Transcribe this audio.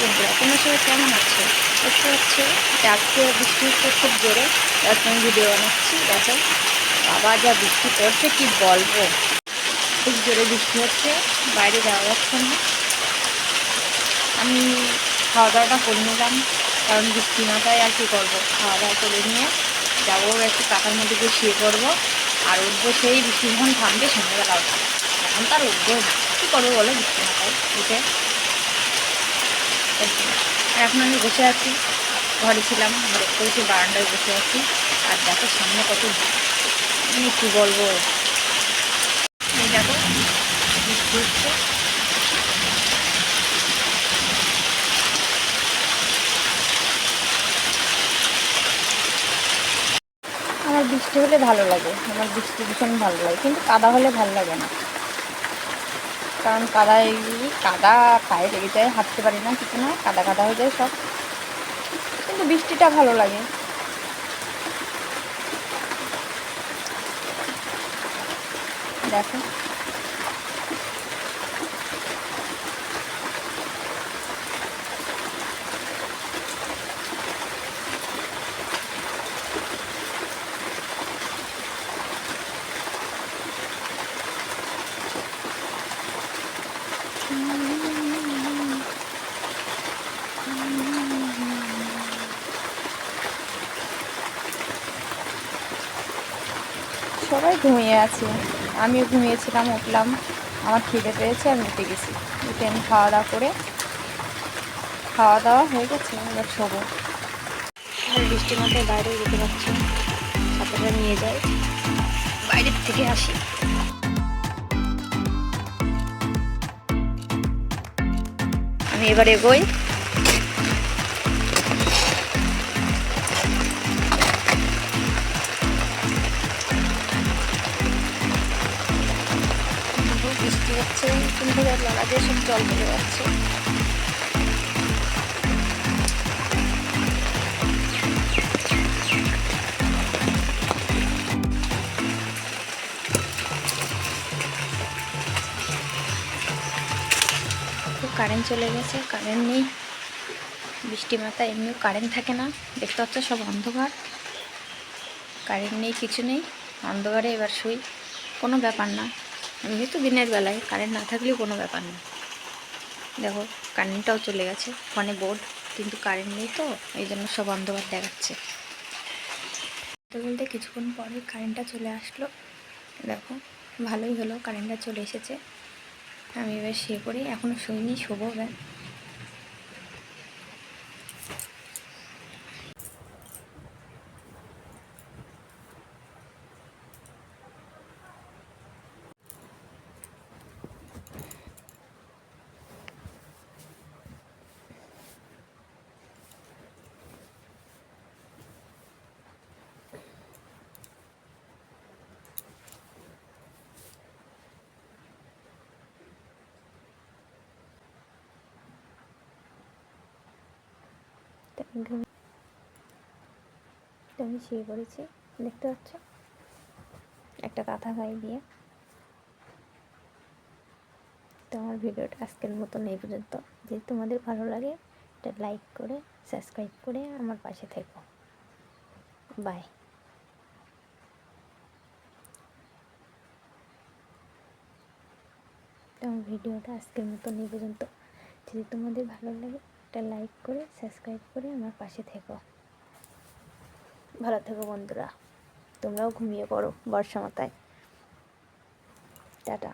বন্ধুরা, তোমার সবাই কেমন আছে? দেখতে হচ্ছে, আজকে বৃষ্টি হচ্ছে খুব জোরে, তার আমি ভিডিও বানাচ্ছি। দেখো, বাবা যা বৃষ্টি পড়ছে, কি বলব? খুব জোরে বৃষ্টি হচ্ছে, বাইরে যাওয়া যাচ্ছে না। আমি খাওয়া দাওয়াটা করে নিলাম, কারণ বৃষ্টি মাথায় আর কি করব? খাওয়া দাওয়া করে নিয়ে যাব, একটু কাকার মধ্যে গিয়ে শুয়ে পড়ব, আর উঠবো সেই বৃষ্টি যখন থামবে সন্ধ্যাবেলা উঠবো। এখন তার উঠবো না। কী করব বলো, বৃষ্টি মাথায় উঠে এখন আমি বসে আছি, ঘরে ছিলাম, ঘরে করেছি বারান্দায় বসে আছি, আর দেখো সামনে কত মানে কী বলব? দেখো হচ্ছে। আমার বৃষ্টি হলে ভালো লাগে, আমার বৃষ্টি ভীষণ ভালো লাগে, কিন্তু কাদা হলে ভালো লাগে না। কারণ কাদায় কাদা পায়ে লেগে যায় হাঁটতে পারি না, কিছু না, কাদা কাদা হয়ে যায় সব। কিন্তু বৃষ্টিটা ভালো লাগে। দেখো। সবাই ঘুমিয়ে আছে। আমিও ঘুমিয়েছিলাম, উঠলাম। আমার খিদে পেয়েছে, আমি উঠে গেছি। উঠে আমি খাওয়া দাওয়া করে খাওয়া দাওয়া হয়ে গেছে, এবার শোবো। আর বৃষ্টির মধ্যে বাইরে যেতে পারছি ছাতাটা নিয়ে যাই। বাইরের থেকে আসি। আমি এবারে এগোই। বৃষ্টি হচ্ছে কিন্তু লাগা দিয়ে জল বেড়ে যাচ্ছে। কারেন্ট চলে গেছে কারেন্ট নেই। বৃষ্টি মাথা এমনিও কারেন্ট থাকে না। দেখতে পাচ্ছ সব অন্ধকার। কারেন্ট নেই, কিছু নেই। অন্ধকারে এবার শুই। কোনো ব্যাপার না। এমনি তো দিনের বেলায়। কারেন্ট না থাকলেও কোনো ব্যাপার না। দেখো কারেন্টটাও চলে গেছে। ফোনে বোর্ড কিন্তু কারেন্ট নেই তো। এই জন্য সব অন্ধকার দেখাচ্ছে। বলতে বলতে কিছুক্ষণ পরে কারেন্টটা চলে আসলো। দেখো, ভালোই হলো। কারেন্টটা চলে এসেছে। আমি এবার শুয়ে পড়ি এখনও শুইনি শোবো আমি ঘুম- শুয়ে পড়েছি, দেখতে পাচ্ছ? একটা কাঁথা গায়ে দিয়ে। তো আমার ভিডিওটা আজকের মতন এই পর্যন্ত। যদি তোমাদের ভালো লাগে, এটা লাইক করে সাবস্ক্রাইব করে আমার পাশে থেকো। বাই তো আমার ভিডিওটা আজকের মতন এই পর্যন্ত। যদি তোমাদের ভালো লাগে একটা লাইক করে সাবস্ক্রাইব করে আমার পাশে থেকো। ভালো থেকো বন্ধুরা। তোমরাও ঘুমিয়ে পড়ো বর্ষা মাথায় টাটা।